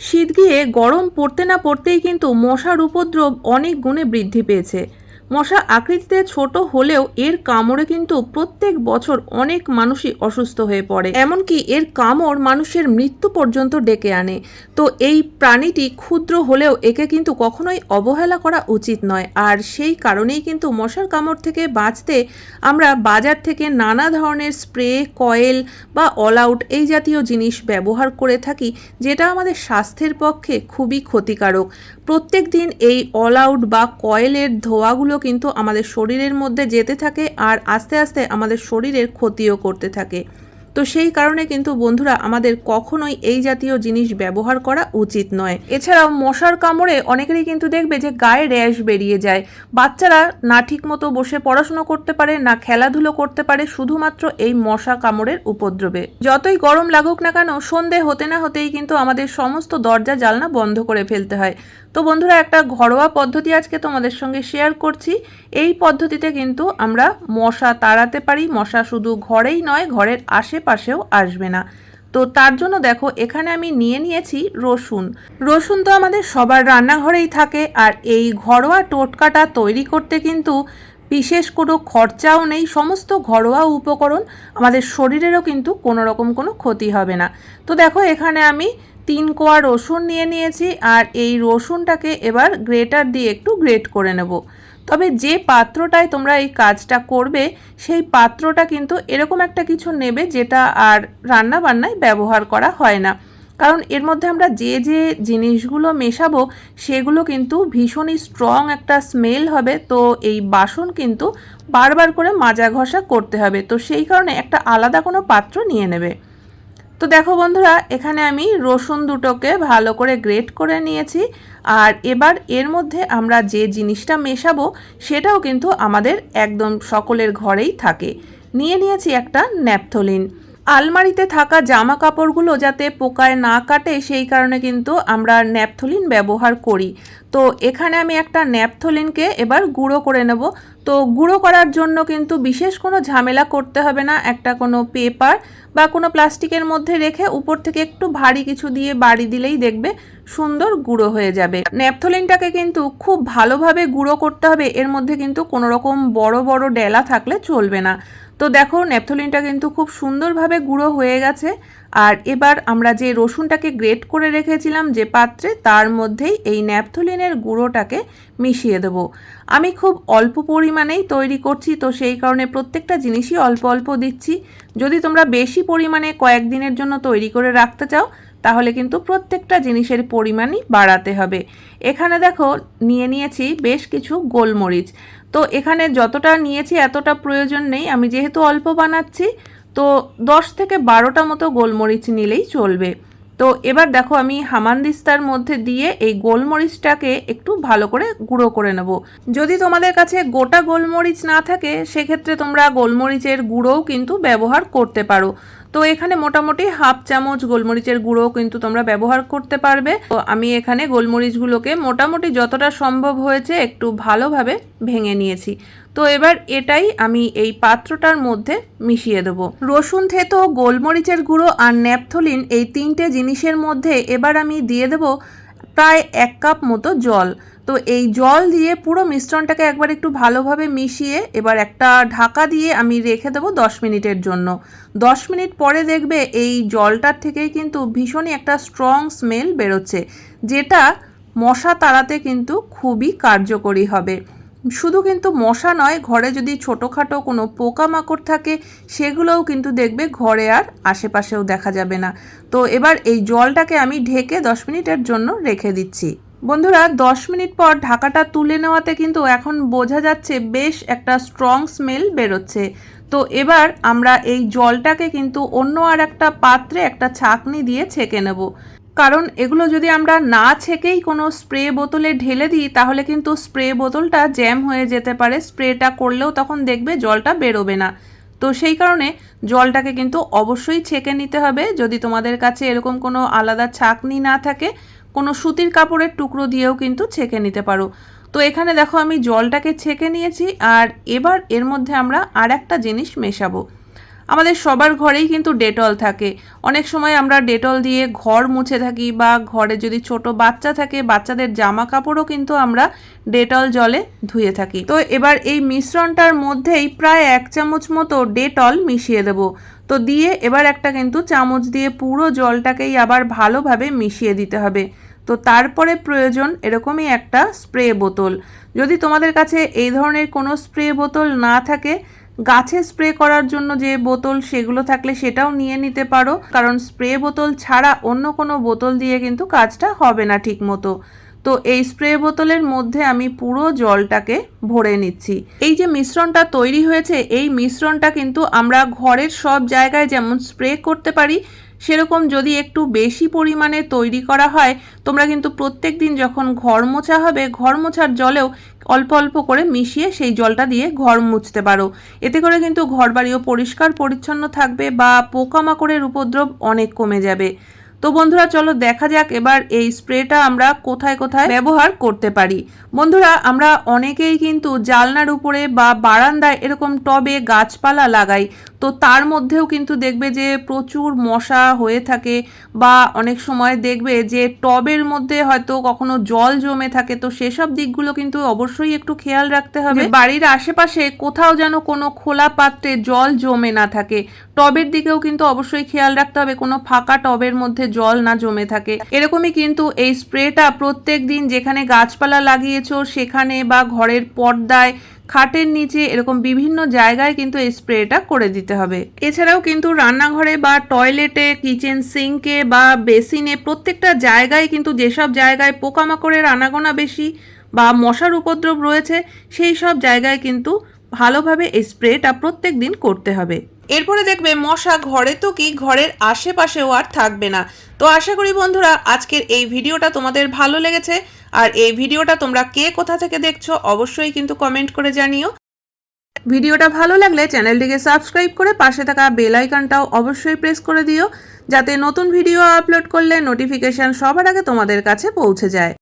শীত গিয়ে গরম পড়তে না পড়তেই কিন্তু মশার উপদ্রব অনেক গুণে বৃদ্ধি পেয়েছে। মশা আকৃতিতে ছোট হলেও এর কামড়ে কিন্তু প্রত্যেক বছর অনেক মানুষই অসুস্থ হয়ে পড়ে। এমনকি এর কামড় মানুষের মৃত্যু পর্যন্ত ডেকে আনে। তো এই প্রাণীটি ক্ষুদ্র হলেও একে কিন্তু কখনোই অবহেলা করা উচিত নয়। আর সেই কারণেই কিন্তু মশার কামড় থেকে বাঁচতে আমরা বাজার থেকে নানা ধরনের স্প্রে, কয়েল বা অল আউট এই জাতীয় জিনিস ব্যবহার করে থাকি, যেটা আমাদের স্বাস্থ্যের পক্ষে খুবই ক্ষতিকারক। প্রত্যেক দিন এই অল আউট বা কয়েলের ধোঁয়াগুলো কিন্তু আমাদের শরীরের মধ্যে যেতে থাকে আর আস্তে আস্তে আমাদের শরীরের ক্ষতিও করতে থাকে। তো সেই কারণে কিন্তু বন্ধুরা আমাদের কখনোই এই জাতীয় জিনিস ব্যবহার করা উচিত নয়। এছাড়াও মশার কামড়ে অনেকেরই কিন্তু দেখবে যে গায়ে র্যাশ বেরিয়ে যায়। বাচ্চারা না ঠিক মতো বসে পড়াশুনো করতে পারে, না খেলাধুলো করতে পারে, শুধুমাত্র এই মশা কামড়ের উপদ্রবে। যতই গরম লাগুক না কেন, সন্ধে হতে না হতেই কিন্তু আমাদের সমস্ত দরজা জালনা বন্ধ করে ফেলতে হয়। তো বন্ধুরা, একটা ঘরোয়া পদ্ধতি আজকে তোমাদের সঙ্গে শেয়ার করছি। এই পদ্ধতিতে কিন্তু আমরা মশা তাড়াতে পারি। মশা শুধু ঘরেই নয়, ঘরের আশেপাশেও আসবে না। তো তার জন্য দেখো, এখানে আমি নিয়ে নিয়েছি রসুন। রসুন তো আমাদের সবার রান্নাঘরেই থাকে আর এই ঘরোয়া টোটকাটা তৈরি করতে কিন্তু বিশেষ কোনো খরচাও নেই, সমস্ত ঘরোয়া উপকরণ আমাদের শরীরেরও কিন্তু কোনো রকম কোনো ক্ষতি হবে না। তো দেখো, এখানে আমি তিন কোয়া রসুন নিয়ে নিয়েছি আর এই রসুনটাকে এবার গ্রেটার দিয়ে একটু গ্রেট করে নেব। তবে যে পাত্রটায় তোমরা এই কাজটা করবে, সেই পাত্রটা কিন্তু এরকম একটা কিছু নেবে যেটা আর রান্না বান্নায় ব্যবহার করা হয় না। কারণ এর মধ্যে আমরা যে যে জিনিসগুলো মেশাবো, সেগুলো কিন্তু ভীষণই স্ট্রং একটা স্মেল হবে। তো এই বাসন কিন্তু বারবার করে মাজা ঘষা করতে হবে। তো সেই কারণে একটা আলাদা কোনো পাত্র নিয়ে নেবে। তো দেখো বন্ধুরা, এখানে আমি রসুন দুটোকে ভালো করে গ্রেট করে নিয়েছি। আর এবার এর মধ্যে আমরা যে জিনিসটা মেশাবো, সেটাও কিন্তু আমাদের একদম সকলের ঘরেই থাকে। নিয়ে নিয়েছি একটা ন্যাপথলিন। আলমারিতে থাকা জামা কাপড়গুলো যাতে পোকায় না কাটে, সেই কারণে কিন্তু আমরা ন্যাপথলিন ব্যবহার করি। তো এখানে আমি একটা ন্যাপথলিনকে এবার গুঁড়ো করে নেব। তো গুঁড়ো করার জন্য কিন্তু বিশেষ কোনো ঝামেলা করতে হবে না। একটা কোনো পেপার বা কোনো প্লাস্টিকের মধ্যে রেখে উপর থেকে একটু ভারী কিছু দিয়ে বাড়ি দিলেই দেখবে সুন্দর গুঁড়ো হয়ে যাবে। ন্যাপথলিনটাকে কিন্তু খুব ভালোভাবে গুঁড়ো করতে হবে। এর মধ্যে কিন্তু কোনো রকম বড় বড় ডেলা থাকলে চলবে না। তো দেখো, ন্যাপথলিনটা কিন্তু খুব সুন্দরভাবে গুঁড়ো হয়ে গেছে। আর এবার আমরা যে রসুনটাকে গ্রেট করে রেখেছিলাম যে পাত্রে, তার মধ্যেই এই ন্যাপথলিনের গুঁড়োটাকে মিশিয়ে দেব। আমি খুব অল্প পরিমাণেই তৈরি করছি, তো সেই কারণে প্রত্যেকটা জিনিসই অল্প অল্প দিচ্ছি। যদি তোমরা বেশি পরিমাণে কয়েকদিনের জন্য তৈরি করে রাখতে চাও তাহলে কিন্তু প্রত্যেকটা জিনিসের পরিমাণই বাড়াতে হবে। এখানে দেখো, নিয়ে নিয়েছি বেশ কিছু গোলমরিচ। তো এখানে যতটা নিয়েছি এতটা প্রয়োজন নেই। আমি যেহেতু অল্প বানাচ্ছি, তো দশ থেকে বারোটা মতো গোলমরিচ নিলেই চলবে। তো এবার দেখো, আমি হামানদিস্তার মধ্যে দিয়ে এই গোলমরিচটাকে একটু ভালো করে গুঁড়ো করে নেব। যদি তোমাদের কাছে গোটা গোলমরিচ না থাকে, সেক্ষেত্রে তোমরা গোলমরিচের গুঁড়োও কিন্তু ব্যবহার করতে পারো। তো এখানে মোটামুটি হাফ চামচ গোলমরিচের গুঁড়ো কিন্তু তোমরা ব্যবহার করতে পারবে। তো আমি এখানে গোলমরিচগুলোকে মোটামুটি যতটা সম্ভব হয়েছে একটু ভালোভাবে ভেঙে নিয়েছি। তো এবার এটাই আমি এই পাত্রটার মধ্যে মিশিয়ে দেবো। রসুন থেতো, গোলমরিচের গুঁড়ো আর ন্যাপথলিন এই তিনটে জিনিসের মধ্যে এবার আমি দিয়ে দেবো প্রায় এক কাপ মতো জল। তো এই জল দিয়ে পুরো মিশ্রণটাকে একবার একটু ভালোভাবে মিশিয়ে এবার একটা ঢাকা দিয়ে আমি রেখে দেবো দশ মিনিটের জন্য। দশ মিনিট পরে দেখবে এই জলটার থেকেই কিন্তু ভীষণই একটা স্ট্রং স্মেল বেরোচ্ছে, যেটা মশা তাড়াতে কিন্তু খুবই কার্যকরী হবে। শুধু কিন্তু মশা নয়, ঘরে যদি ছোটোখাটো কোনো পোকামাকড় থাকে, সেগুলোও কিন্তু দেখবে ঘরে আর আশেপাশেও দেখা যাবে না। তো এবার এই জলটাকে আমি ঢেকে দশ মিনিটের জন্য রেখে দিচ্ছি। বন্ধুরা, দশ মিনিট পর ঢাকাটা তুলে নেওয়াতে কিন্তু এখন বোঝা যাচ্ছে বেশ একটা স্ট্রং স্মেল বেরোচ্ছে। তো এবার আমরা এই জলটাকে কিন্তু অন্য আর একটা পাত্রে একটা ছাকনি দিয়ে ছেঁকে নেব। কারণ এগুলো যদি আমরা না ছেঁকেই কোনো স্প্রে বোতলে ঢেলে দিই, তাহলে কিন্তু স্প্রে বোতলটা জ্যাম হয়ে যেতে পারে। স্প্রেটা করলেও তখন দেখবে জলটা বেরোবে না। তো সেই কারণে জলটাকে কিন্তু অবশ্যই ছেঁকে নিতে হবে। যদি তোমাদের কাছে এরকম কোনো আলাদা ছাকনি না থাকে কোনো সুতির কাপড়ের টুকরো দিয়েও কিন্তু ছেঁকে নিতে পারো। তো এখানে দেখো আমি জলটাকে ছেঁকে নিয়েছি আর এবার এর মধ্যে আমরা আর একটা জিনিস মেশাবো। আমাদের সবার ঘরেই কিন্তু ডেটল থাকে। অনেক সময় আমরা ডেটল দিয়ে ঘর মুছে থাকি বা ঘরে যদি ছোট বাচ্চা থাকে, বাচ্চাদের জামা কাপড়ও কিন্তু আমরা ডেটল জলে ধুয়ে থাকি। তো এবার এই মিশ্রণটার মধ্যেই প্রায় এক চামচ মতো ডেটল মিশিয়ে দেব। তো দিয়ে এবার একটা কিন্তু চামচ দিয়ে পুরো জলটাকেই আবার ভালোভাবে মিশিয়ে দিতে হবে। তো তারপরে প্রয়োজন এরকমই একটা স্প্রে বোতল। যদি তোমাদের কাছে এই ধরনের কোনো স্প্রে বোতল না থাকে, গাছে স্প্রে করার জন্য যে বোতল সেগুলো থাকলে সেটাও নিয়ে নিতে পারো। কারণ স্প্রে বোতল ছাড়া অন্য কোনো বোতল দিয়ে কিন্তু কাজটা হবে না ঠিক মতো তো এই স্প্রে বোতলের মধ্যে আমি পুরো জলটাকে ভরে নিচ্ছি। এই যে মিশ্রণটা তৈরি হয়েছে, এই মিশ্রণটা কিন্তু আমরা ঘরের সব জায়গায় যেমন স্প্রে করতে পারি, সেরকম যদি একটু বেশি পরিমাণে তৈরি করা হয়, তোমরা কিন্তু প্রত্যেক দিন যখন ঘর মোছা হবে, ঘর মোছার জলেও অল্প অল্প করে মিশিয়ে সেই জলটা দিয়ে ঘর মুছতে পারো। এতে করে কিন্তু ঘর বাড়িও পরিষ্কার পরিচ্ছন্ন থাকবে বা পোকামাকড়ের উপদ্রব অনেক কমে যাবে। তো বন্ধুরা চলো দেখা যাক এবার এই স্প্রেটা আমরা কোথায় কোথায় ব্যবহার করতে পারি। বন্ধুরা আমরা অনেকেই কিন্তু জালনার উপরে বা বারান্দায় এরকম টবে গাছপালা লাগাই। তো তার মধ্যেও কিন্তু দেখবে যে প্রচুর মশা হয়ে থাকে বা অনেক সময় দেখবে যে টবের মধ্যে হয়তো কখনো জল জমে থাকে। তো সেসব দিকগুলো কিন্তু অবশ্যই একটু খেয়াল রাখতে হবে। বাড়ির আশেপাশে কোথাও যেন কোনো খোলা পাত্রে জল জমে না থাকে। টবের দিকেও কিন্তু অবশ্যই খেয়াল রাখতে হবে। কোনো ফাঁকা টবের মধ্যে জল না জমে থাকে। এরকমই কিন্তু এই স্প্রেটা প্রত্যেক দিন যেখানে গাছপালা লাগিয়েছো, সেখানে বা ঘরের পর্দায়, খাটের নিচে, এরকম বিভিন্ন জায়গায় কিন্তু এই স্প্রেটা করে দিতে হবে। এছাড়াও কিন্তু রান্নাঘরে বা টয়লেটে, কিচেন সিঙ্কে বা বেসিনে প্রত্যেকটা জায়গায় কিন্তু যেসব জায়গায় পোকামাকড়ের আনাগোনা বেশি বা মশার উপদ্রব রয়েছে, সেই সব জায়গায় কিন্তু ভালোভাবে এই স্প্রেটা প্রত্যেক দিন করতে হবে। এরপরে দেখবে মশা ঘরে তো কি ঘরের আশেপাশেও আর থাকবে না। তো আশা করি বন্ধুরা, আজকের এই ভিডিওটা তোমাদের ভালো লেগেছে। আর এই ভিডিওটা তোমরা কে কোথা থেকে দেখছ অবশ্যই কিন্তু কমেন্ট করে জানিও। ভিডিওটা ভালো লাগলে চ্যানেলটিকে সাবস্ক্রাইব করে পাশে থাকা বেল আইকনটাও অবশ্যই প্রেস করে দিও, যাতে নতুন ভিডিও আপলোড করলে নোটিফিকেশন সবার আগে তোমাদের কাছে পৌঁছে যায়।